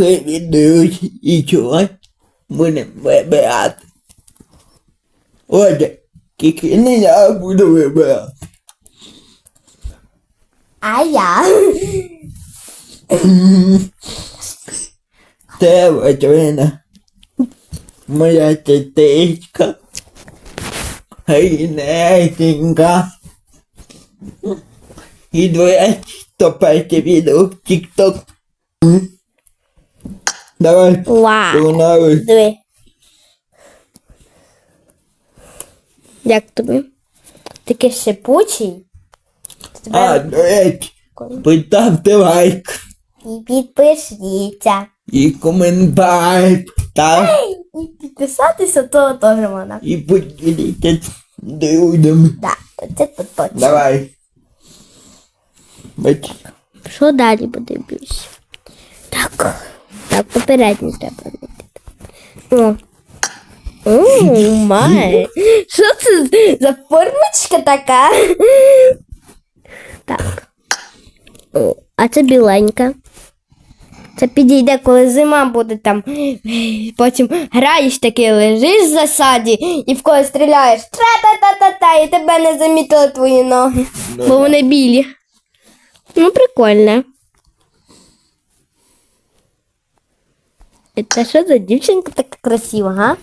Привідують і чого? Будемо вибирати. Отже, тільки не я буду вибирати. А я. Це Ватрина. Моя тетичка. Грінесенька. І до речі, то перше відео в TikTok. Давай Вау. погнали. Диви. Як тобі? Такий шипучий. А, до речі, поставте лайк І підпишіться. і коментар. Так, І підписатися то теж можна. і поділіться друзями. Да, це то точно. Давай. Бач. Що далі буде більше? Так. Так, попередньо треба. О. О, май. Що це за формочка така? Так. О, а це біленька. Це підійде, коли зима буде там. Потім граєш таки, лежиш в засаді і в когось стріляєш. Тра-та-та-та-та, і тебе не замітили твої ноги. Бо вони білі. Ну, прикольно. Це що за дівчинка така красива, га?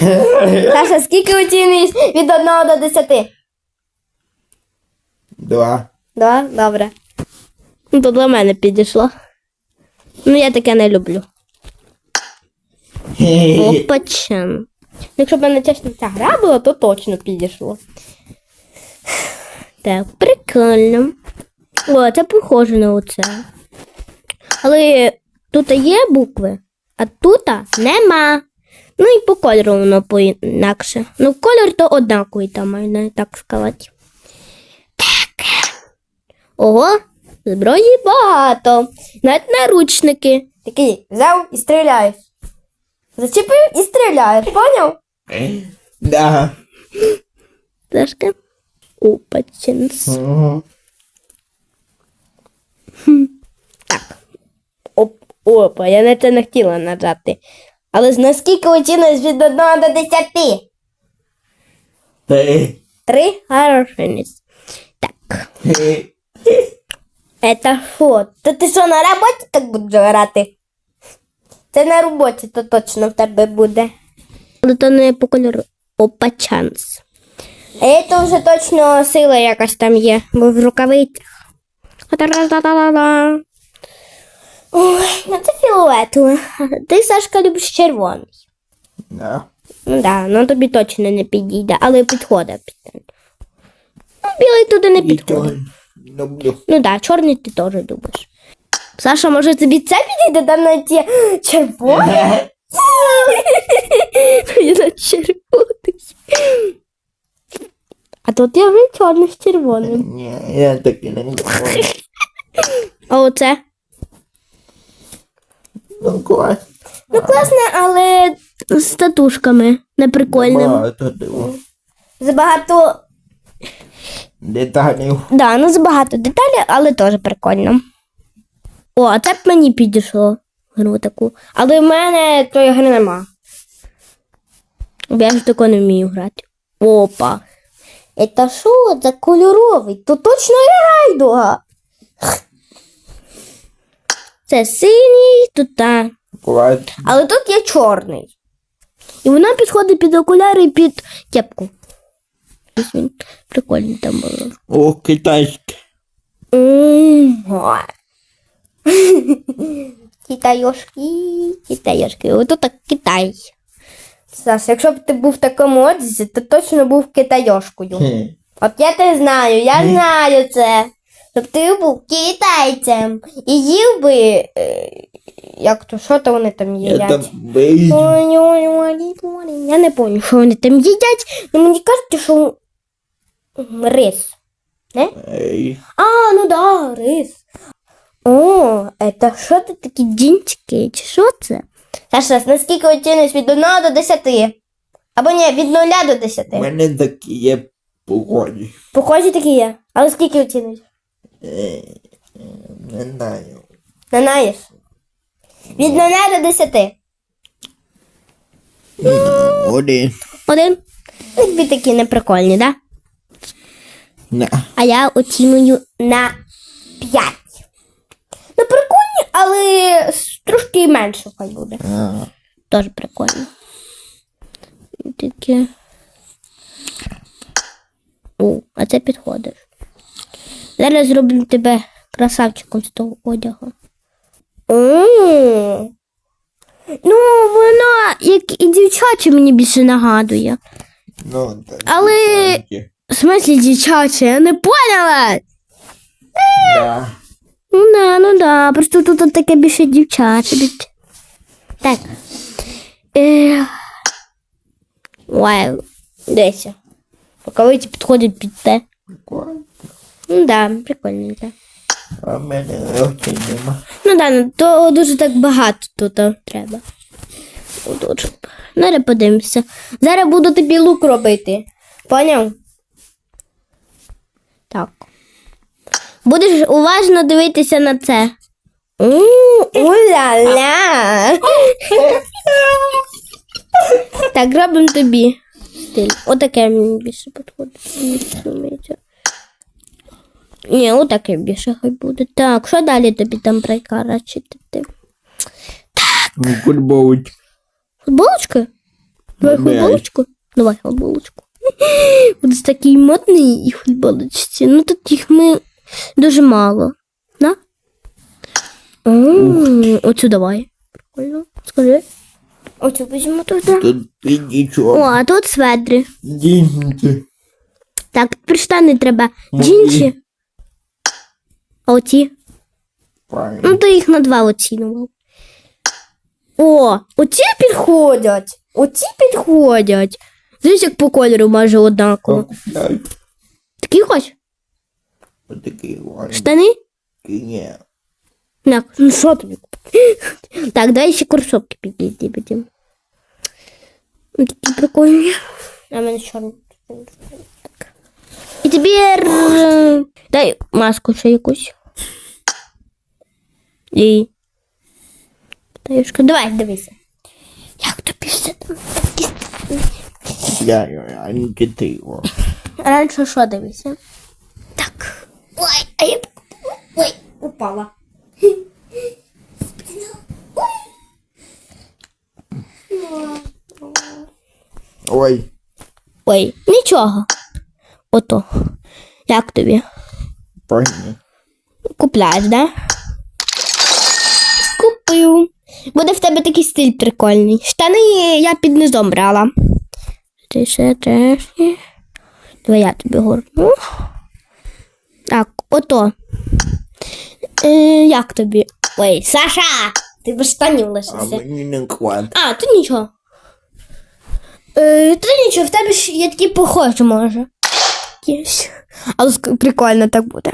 Саша, скільки оцінюєш від 1 до 10? Два. Два? Добре. Ну, то для мене підійшло. Ну, я таке не люблю. Опачен. Якщо б мене чесно ця гра була, то точно підійшло. Так, прикольно. О, це похоже на оце. Але тут є букви, а тут нема. Ну і по кольору воно поінакше. Ну, колір то однаковий там, можна так сказати. Так. Ого, зброї багато. Навіть наручники. Такий взяв і стріляєш. Зачепив і стріляєш, поняв? Да. Трошки. Опаченс. Ага. Так. Оп, опа, я на це не хотіла нажати. Але з наскільки оціниш від 1 до 10? Три. Три хорошенець. Так. Это що? То ти що на роботі так будеш грати? Це на роботі, то точно в тебе буде. Але то не по кольору. Опа чанс. А це вже точно сила якась там є, бо в рукавицях. Ой, ну це фіолетове. Ти, Сашка, любиш червоний. Да. Ну да, ну тобі точно не підійде, але підходить. Ну, білий туди не підходить. люблю. Ну да, чорний ти теж любиш. Саша, може тобі це підійде там на ті червоні? Я червоний. А тут я вже чорний з червоним. Ні, я таки не люблю. А оце? Ну, клас. Ну класне, але з татушками. Неприкольним. Багато диво. Забагато. Деталів. Да, ну забагато деталей, але теж прикольно. О, а це б мені підійшло. Гру таку. Але в мене тої гри нема. Бо Я ж тако не вмію грати. Опа. Это що за кольоровий? То точно райдуга. Це синій, тут та. Клас. Але тут є чорний. І вона підходить під окуляри і під кепку. Ось він прикольний там було. О, китайське. М. Китайошки, китайошки. Ото так Китай. Саш, якщо б ти був в такому одязі, то точно був китайошкою. От я те знаю, я знаю це. Щоб ти був китайцем і їв би. е, Як то, що то вони там Я їдять? там Я не пам'ятаю, що вони там їдять, але мені кажуть, що рис. Не? А, ну да, рис. О, это що це такі дінчики? Чи що це? Саша, наскільки оціниш від 1 до 10? Або ні, від 0 до 10. У мене такі є погоді. Похожі такі є. Але скільки оціниш? Не знаю. Не знаєш? Від 0 до 10. Один. Один. Ну, Тобі такі неприкольні, так? Да? На. А я оціную на 5. Ну, прикольні, але трошки менше хай буде. А, Теж прикольно. Таке. О, а це підходиш. Зараз зроблю тебе красавчиком з того одягу. О, ну, вона, як і дівчаче, мені більше нагадує. Ну, так. Але- В смислі дівчаче, я не поняла. Да. Ну да, ну да, просто тут таке більше дівчаче. більше. Так. Е... Ой, десь. Рукавиці підходять під те. Прикольно. Ну да, прикольненько. А в мене очей нема. Ну да, ну то дуже так багато тут треба. Ну, Дуже. Зараз подивимося. Зараз буду тобі лук робити. Поняв? Так. Будеш уважно дивитися на це. Уля-ля. Так, робимо тобі стиль. Отаке мені більше підходить. Ні, отаке більше хай буде. Так, що далі тобі там прикарачити? Ну, футболочка. Футболочка? Давай футболочку? Давай футболочку. Буде такий модний і футболочці. Ну тут їх ми дуже мало. На? Оцю давай. Прикольно. Скажи. Оцю візьмемо туди. Тут О, а тут сведри. Дінки. Так, тепер штани треба. Джинси. А оці? Правильно. Ну, то їх на два оцінював. О, оці підходять. Оці підходять. Дивись, як по кольору майже однаково. Купляй. Такі хоч? Отакий ладно. Штани? Ні. Так, ну що тобі купити? Так, давай ще кросовки підійти потім. Ну, Такі прикольні. А в мене чорні. Е, дай маску ще якусь. І. Таюшка, давай, дивися. Як тобі все там? Я антитиво. Раніше що дивися? Так. Ой, а я... Ой, упала. Ой. Ой, нічого. Ото. Як тобі? Правильно. Купляєш, да? Купив. Буде в тебе такий стиль прикольний. Штани я під низом брала. Ти ще трешні. Давай я тобі горну. Так, ото. Е, як тобі? Ой, Саша! Ти без штанів А лишився. мені не клад. А, то нічого. Е, то нічого, в тебе ж є такі похожі, може. Єсь. Але прикольно так буде.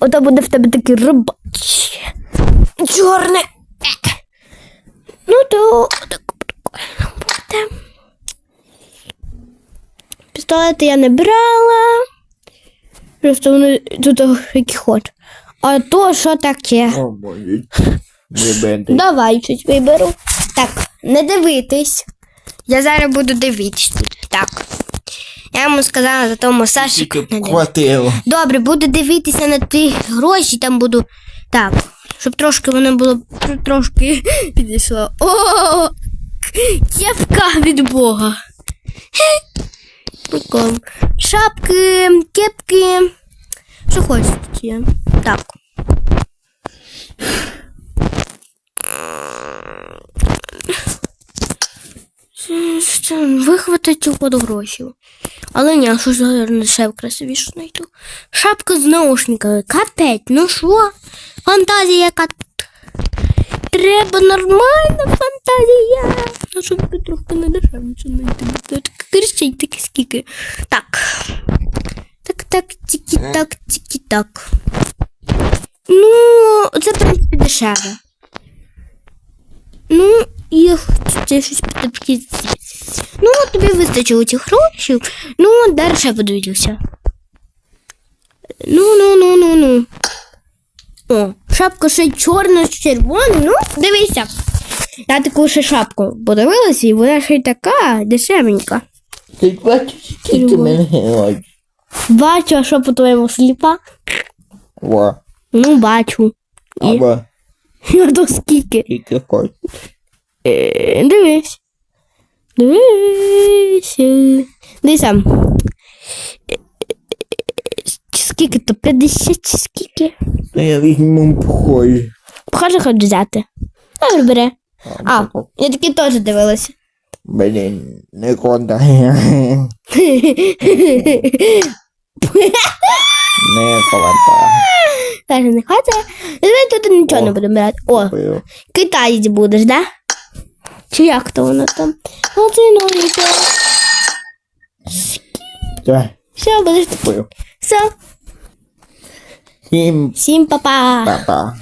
Ото буде в тебе такий робочий. Чорне. Е. Ну, то так прикольно буде. Пістолети я не брала. Просто вони тут які хоч. А то що таке? О. Давай щось виберу. Так, не дивитись. Я зараз буду дивитись тут. Так. Я йому сказала за тому не хватило. Добре, буду дивитися на ті гроші, там буду. Так, щоб трошки воно було трошки підійшло. О! Кепка від Бога. Прикол. Шапки, кепки. Що є. Так. Що, Вихватить у под грошів. Але ні, що ж гарно ще красивіше знайду. Шапка з наушниками. Капець, ну що? Фантазія яка. Треба нормальна фантазія. Ну, щоб трохи не дешевше знайти. Кричить таки скільки. Так. Так, так, тільки так, тільки так. Ну, це, в принципі, дешеве. Ну, і це щось таке. Ну, тобі вистачило цих грошей. Ну, далі подивлюся. Ну, ну, ну, ну, ну. О, шапка ще чорна з червоним. Ну, дивися. Я таку ще шапку подивилася, і вона ще й така дешевенька. Ти бачиш, скільки мене героїв? Бачу, а що по-твоєму сліпа? Во, Ну, бачу. І або а то скільки. скільки хочеш. Е, Дивись. Дивись. е. Дивися. Е, Скільки то? 50 чи скільки? Ну я візьму похожі. Похоже, хоч взяти. Добре, бери. А, я таки теж дивилася. Блін, не хватає. Не хватає. Каже, не хватає. Давай тут нічого не О. будемо брати. О, китаєць будеш, да? Чи як то воно там? Оце новеньке. Так, Все, будеш. Все. Всім Всім па-па. па-па.